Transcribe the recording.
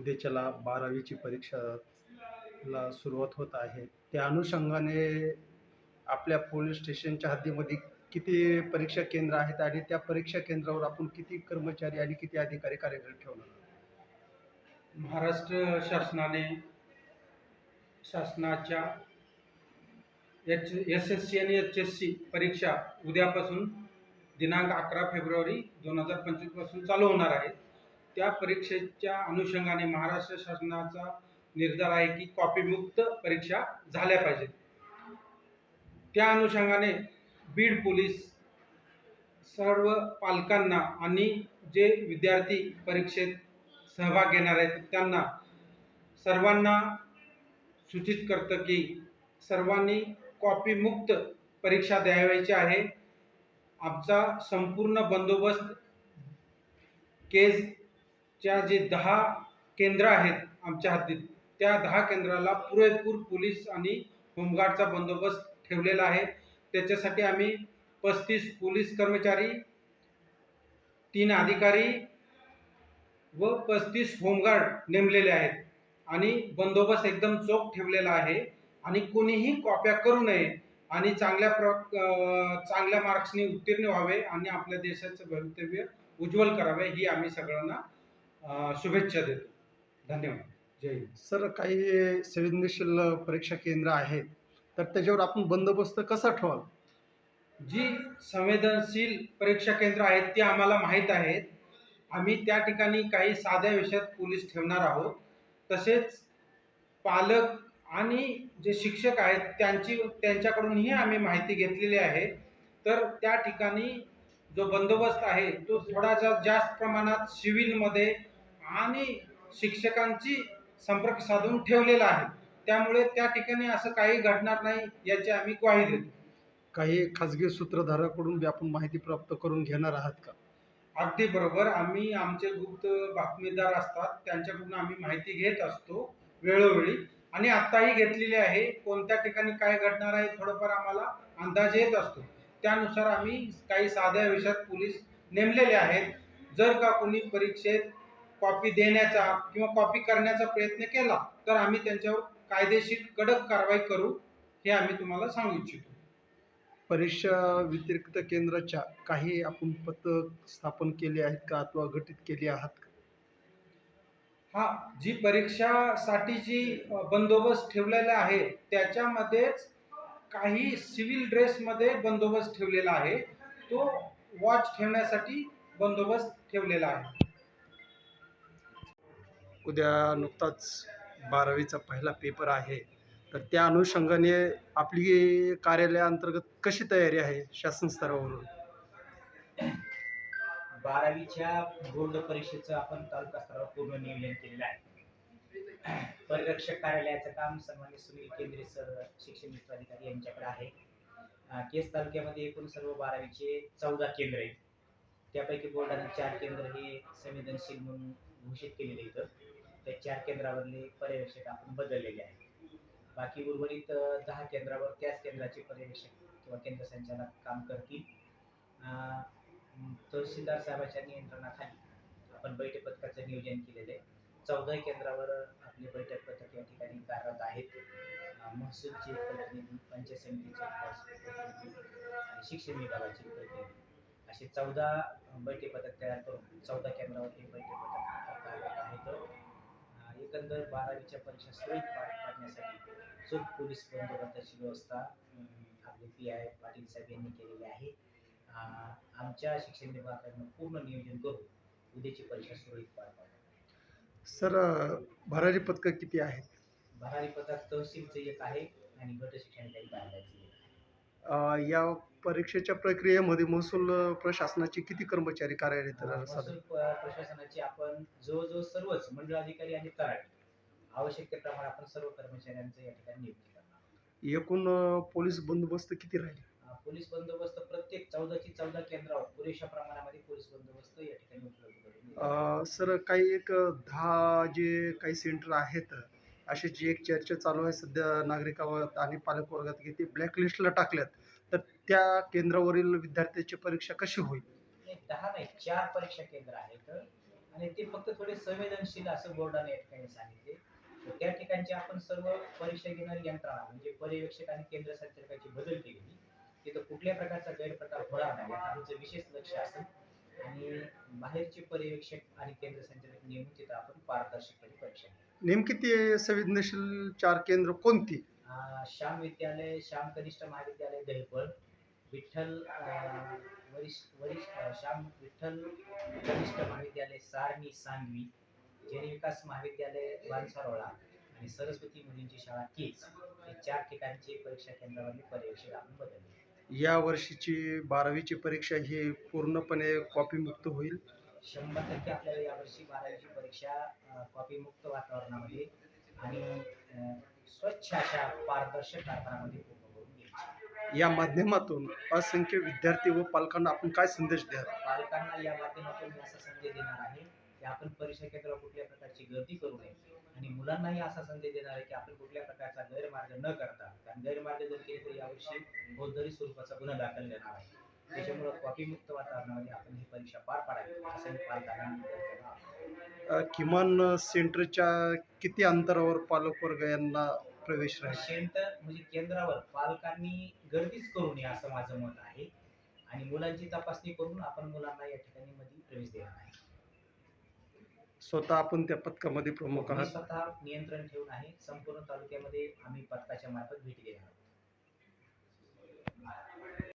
उद्याच्याला बारावीची परीक्षाला सुरुवात होत आहे. त्या अनुषंगाने आपल्या पोलीस स्टेशनच्या हद्दीमध्ये किती परीक्षा केंद्र आहेत आणि त्या परीक्षा केंद्रावर आपण किती कर्मचारी आणि किती अधिकारी कार्यरत ठेवणार महाराष्ट्र शासनाने शासनाच्या एच एस एस सी आणि एच एस सी परीक्षा उद्यापासून दिनांक अकरा फेब्रुवारी दोन हजार पंचवीसपासून चालू होणार आहे. त्या परीक्षेच्या अनुषंगाने महाराष्ट्र शासनाचा निर्धार आहे की कॉपीमुक्त परीक्षा झाल्या पाहिजेत. त्या अनुषंगाने बीड पोलीस सर्व पालकांना आणि जे विद्यार्थी परीक्षेत सहभाग घेणार आहेत त्यांना सर्वांना सूचित करतं की सर्वांनी कॉपीमुक्त परीक्षा द्यावयाची आहे. आमचा संपूर्ण बंदोबस्त च्या जे दहा केंद्र आहेत आमच्या हद्दीत त्या दहा केंद्राला पुरेपूर पोलीस आणि होमगार्डचा बंदोबस्त ठेवलेला आहे. त्याच्यासाठी आम्ही पस्तीस पोलीस कर्मचारी तीन अधिकारी व पस्तीस होमगार्ड नेमलेले आहेत आणि बंदोबस्त एकदम चोख ठेवलेला आहे आणि कोणीही कॉप्या करू नये आणि चांगल्या प्र चांगल्या मार्क्सनी उत्तीर्ण व्हावे आणि आपल्या देशाचं भवितव्य उज्ज्वल करावे ही आम्ही सगळ्यांना शुभेच्छा देतो. धन्यवाद. जय हिंद. सर काही संवेदनशील परीक्षा केंद्र आहेत तर त्याच्यावर आपण बंदोबस्त कसा ठेवाल? जी संवेदनशील परीक्षा केंद्र आहेत ती आम्हाला माहीत आहेत. आम्ही त्या ठिकाणी काही साध्या विषयात पोलीस ठेवणार आहोत. तसेच पालक आणि जे शिक्षक आहेत त्यांची त्यांच्याकडूनही आम्ही माहिती घेतलेली आहे. तर त्या ठिकाणी जो बंदोबस्त आहे तो थोडासा जास्त प्रमाणात सिव्हिलमध्ये आणि शिक्षकांची संपर्क साधून ठेवलेला आहे. त्यामुळे त्या ठिकाणी असं काही घडणार नाही याची आम्ही ग्वाही देतो. काही खाजगी सूत्रधाराकडून आपण माहिती प्राप्त करून घेणार आहात का? अगदी बरोबर. आम्ही आमचे गुप्त बातमीदार असतात. त्यांच्याकडून आम्ही माहिती घेत असतो वेळोवेळी. आणि आत्ताही घेतलेली आहे. कोणत्या ठिकाणी काय घडणार आहे थोडंफार आम्हाला अंदाज येत असतो. त्यानुसार आम्ही काही साध्या विषयात पोलीस नेमलेले आहेत. जर का कोणी परीक्षेत कॉपी देण्याचा किंवा कॉपी करण्याचा प्रयत्न केला तर आम्ही त्यांच्यावर कायदेशीर कडक कारवाई करू हे आम्ही तुम्हाला सांगू इच्छितो. परीक्षा व्यतिरिक्त केंद्राच्या काही आपण पथक स्थापन केले आहेत का अथवा गठीत केली आहात का? हा जी परीक्षासाठी जी बंदोबस्त ठेवलेला आहे त्याच्यामध्येच काही सिव्हिल ड्रेसमध्ये बंदोबस्त ठेवलेला आहे. तो वॉच ठेवण्यासाठी बंदोबस्त ठेवलेला आहे. उद्या नुकताच बारावीचा पहिला पेपर आहे. तर त्या अनुषंगाने आपली कार्यालयाअंतर्गत कशी तयारी आहे शासन स्तरावरून? बारावीच्या बोर्ड परीक्षेचं आपण तालुका स्तरावर पूर्ण नियोजन केलेलं आहे. परिरक्षक कार्यालयाचं काम सन्मान्य सुनील केंद्रे सर शिक्षण अधिकारी यांच्याकडे आहे. केस तालुक्यामध्ये एकूण सर्व बारावीचे चौदा केंद्र आहेत. त्यापैकी बोर्डाने चार केंद्र हे संवेदनशील म्हणून घोषित केलेले इथं त्या चार केंद्रावरले पर्यवेक्षक आपण बदललेले आहेत. बाकी उर्वरित दहा केंद्रावर त्याच केंद्राचे पर्यवेक्षक किंवा केंद्र संचालक काम करतील. तहसीलदार साहेबांच्या नियंत्रणाखाली आपण बैठक पथकाचं नियोजन केलेलं आहे. चौदाही केंद्रावर आपले बैठक पथक या ठिकाणी कार्यरत आहेत. महसूलचे प्रतिनिधी पंचायत समितीचे प्रतिनिधी आणि शिक्षण विभागाचे प्रतिनिधी. असे चौदा बैठक पथक तयार करून चौदा केंद्रावर हे बैठक पथक कार्यरत आहेत एकंदर बारावीच्या परीक्षा सुरळीत पार पाडण्यासाठी चोख पोलीस बंदोबस्ताची व्यवस्था आपले पी आय पाटील साहेब यांनी केलेली आहे. आमच्या शिक्षण विभागाकडनं पूर्ण नियोजन करून उद्याची परीक्षा सुरळीत पार पाडणार सर भरारी पथकं किती आहेत? भरारी पथक तहसीलचं एक आहे आणि गट शिक्षण अधिकारी कार्यालयाचं एक आहे अ, या परीक्षेच्या प्रक्रियेमध्ये महसूल प्रशासनाचे किती कर्मचारी कार्यरत आहेत? महसूल प- प्रशासनाचे आपण जवळजवळ सर्वच मंडळ अधिकारी आणि तराटे आवश्यकतेप्रमाणे आपण सर्व कर्मचाऱ्यांचं या ठिकाणी नियुक्ती करणार एकूण अ, पोलीस बंदोबस्त किती राहील अं, पोलीस बंदोबस्त प्रत्येक चौदाची चौदा केंद्रावर पुरेशा प्रमाणामध्ये पोलीस बंदोबस्त या ठिकाणी उपलब्ध करून. अ, सर काही एक दहा जे काही सेंटर आहेत अशी जी एक चर्चा चालू आहे सध्या नागरिकावर आणि पालक वर्गात की ते ब्लॅकलिस्टला टाकल्यात. तर त्या केंद्रावरील विद्यार्थ्याची परीक्षा कशी होईल? दहा नाही चार परीक्षा केंद्र आहेत. आणि ते फक्त थोडे संवेदनशील असं बोर्डाने या ठिकाणी सांगितले. तर त्या ठिकाणचे आपण सर्व परीक्षा घेणारी यंत्रणा म्हणजे पर्यवेक्षक आणि केंद्र संचालकाची बदल केली. तिथं कुठल्या प्रकारचा गैरप्रकार होणार नाही आमचं विशेष लक्ष असेल. आणि बाहेरचे पर्यवेक्षक आणि केंद्र संचालक नेमून तिथं आपण पारदर्शकपणे परीक्षा घेऊ. नेमकी ते संवेदनशील चार केंद्र कोणती? अं, श्याम विद्यालय श्याम कनिष्ठ महाविद्यालय दहिपळ विठ्ठल अं, वरिष्ठ वरिष्ठ अं, श्याम विठ्ठल कनिष्ठ महाविद्यालय सारणी सांगवी जैन विकास महाविद्यालय बांसारोळा आणि सरस्वती मुलींची शाळा केज हे चार ठिकाणचे परीक्षा केंद्रावरले पर्यवेक्षक आपण बदलले. या वर्षीची बारावीची परीक्षा ही पूर्णपणे कॉपीमुक्त होईल? शंभर टक्के आपल्याला यावर्षी बारावीची परीक्षा कॉपी मुक्त वातावरणामध्ये आणि स्वच्छ अशा पारदर्शक वातावरणामध्ये या माध्यमातून असंख्य विद्यार्थी व पालकांना आपण काय संदेश द्याल? पालकांना या माध्यमातून मी असा संदेश देणार आहे की आपण परीक्षा केंद्रावर कुठल्या प्रकारची गर्दी करू नये आणि मुलांनाही असा संदेश देणार आहे की आपण कुठल्या प्रकारचा गैरमार्ग न करता कारण गैरमार्ग जर केले तर यावर्षी फौजदारी स्वरूपाचा गुन्हा दाखल करणार आहे. त्याच्यामुळं कॉपीमुक्त वातावरणामध्ये आपण ही परीक्षा पार पाडावी असं पालकांना किमान सेंटरच्या किती अंतरावर पालकवर्ग यांना प्रवेश राहील? सेंटर म्हणजे केंद्रावर पालकांनी गर्दीच करू नये असं माझं मत आहे. आणि मुलांची तपासणी करून आपण मुलांना या ठिकाणी मध्ये प्रवेश देणार आहे. स्वतः आपण त्या पथकामध्ये प्रमुख आहात? स्वतः नियंत्रण ठेवून आहे. संपूर्ण तालुक्यामध्ये आम्ही पथकाच्या मार्फत भेटी देणार आहोत.